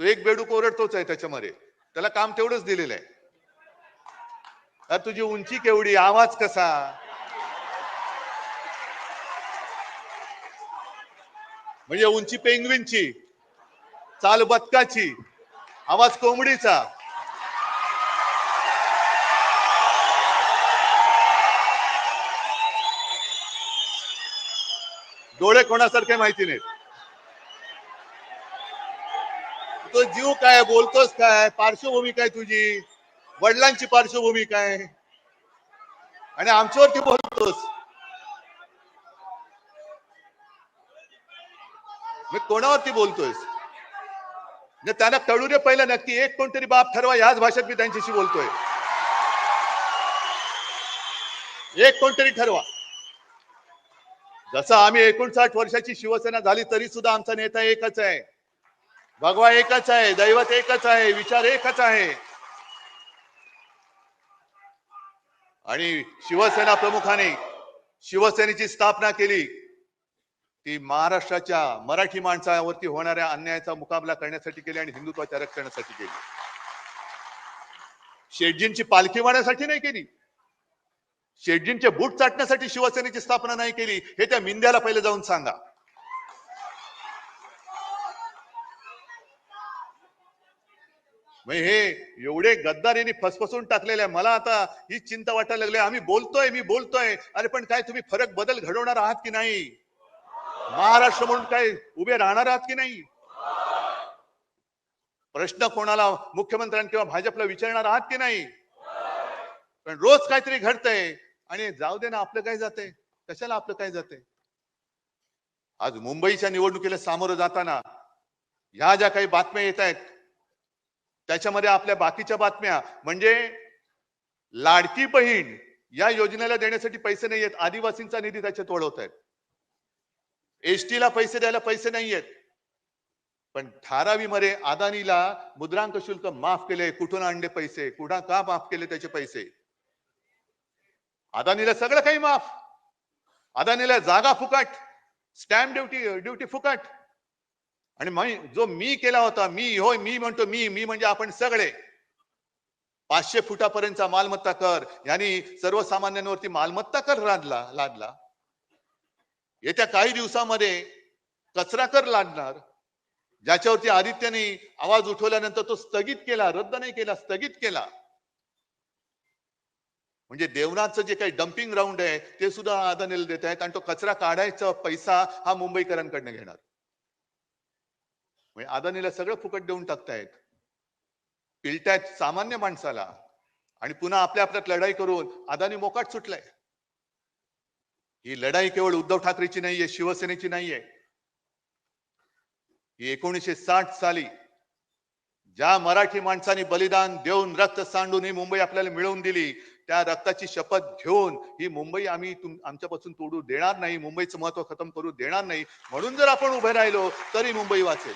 तो एक बेडूक ओरडतोच आहे त्याच्यामध्ये. त्याला काम तेवढंच दिलेलं आहे. तुझी उंची केवढी आवाज कसा? म्हणजे उंची पेंगविनची चाल बदकाची आवाज कोंबडीचा. डोळे कोणासारखे माहिती नाहीत. तो जीव काय बोलतोस काय? पार्श्वभूमी काय तुझी? वडिलांची पार्श्वभूमी काय? आणि आमच्यावरती बोलतोस. मी कोणावरती बोलतोयस? त्यांना कळू दे पहिलं नक्की. एक कोणतरी बाप ठरवा याच भाषेत मी त्यांच्याशी बोलतोय. एक कोणतरी ठरवा. जसं आम्ही एकोणसाठ वर्षाची शिवसेना झाली तरी सुद्धा आमचा नेता एकच आहे. भगवा एकच आहे दैवत एकच आहे विचार एकच आहे. आणि शिवसेना प्रमुखाने शिवसेनेची स्थापना केली. ती महाराष्ट्राच्या मराठी माणसावरती होणाऱ्या अन्यायाचा मुकाबला करण्यासाठी केली आणि हिंदुत्वाच्या रक्षणासाठी केली. शेटजींची पालखी वाढण्यासाठी नाही केली. शेटजींचे बूट चाटण्यासाठी शिवसेनेची स्थापना नाही केली. हे त्या मिंद्याला पहिले जाऊन सांगा. हे एवढे गद्दारीने फसफसून टाकलेले मला आता ही चिंता वाटायला लागली. आम्ही बोलतोय मी बोलतोय. अरे पण काय तुम्ही फरक बदल घडवणार आहात की नाही? महाराष्ट्र म्हणून काय उभे राहणार आहात की नाही? प्रश्न कोणाला मुख्यमंत्र्यांनी किंवा भाजपला विचारणार आहात की नाही? पण रोज काहीतरी घडतंय. आणि जाऊ दे ना आपलं काय जाते कशाला आपलं काय जाते आज मुंबईच्या निवडणुकीला सामोरं जाताना ह्या ज्या काही बातम्या येत आहेत त्याच्यामध्ये आपल्या बाकीच्या बातम्या म्हणजे लाडकी बहीण या योजनेला देण्यासाठी पैसे नाही आहेत आदिवासींचा निधी त्याच्यात वळवत आहेत एसटी ला पैसे द्यायला पैसे नाही आहेत पण धारावीमध्ये अदानीला मुद्रांक शुल्क माफ केले. कुठून आणले पैसे? कुठं का माफ केले त्याचे पैसे? अदानीला सगळं काही माफ. अदानीला जागा फुकट. स्टॅम्प ड्युटी ड्युटी फुकट. आणि जो मी केला होता मी होय मी म्हणतो मी मी म्हणजे आपण सगळे. पाचशे फुटापर्यंतचा मालमत्ता कर. यांनी सर्वसामान्यांवरती मालमत्ता कर लादला लादला. येत्या काही दिवसामध्ये कचरा कर लादणार. ज्याच्यावरती आदित्यने आवाज उठवल्यानंतर तो स्थगित केला रद्द नाही केला स्थगित केला. म्हणजे देवनाथचं जे काही डम्पिंग ग्राउंड आहे ते सुद्धा अदानीला देत आहेत आणि तो कचरा काढायचा पैसा हा मुंबईकरांकडनं घेणार. म्हणजे अदानीला सगळं फुकट देऊन टाकतायत. पिलतायत सामान्य माणसाला आणि पुन्हा आपल्या आपल्यात लढाई करून अदानी मोकाट सुटलाय. ही लढाई केवळ उद्धव ठाकरेची नाहीये शिवसेनेची नाहीये. ही एकोणीसशे साठ साली ज्या मराठी माणसांनी बलिदान देऊन रक्त सांडून ही मुंबई आपल्याला मिळवून दिली त्या रक्ताची शपथ घेऊन ही मुंबई आम्ही आमच्यापासून तोडू देणार नाही मुंबईचं महत्त्व खतम करू देणार नाही. म्हणून जर आपण उभे राहिलो तरी मुंबई वाचेल.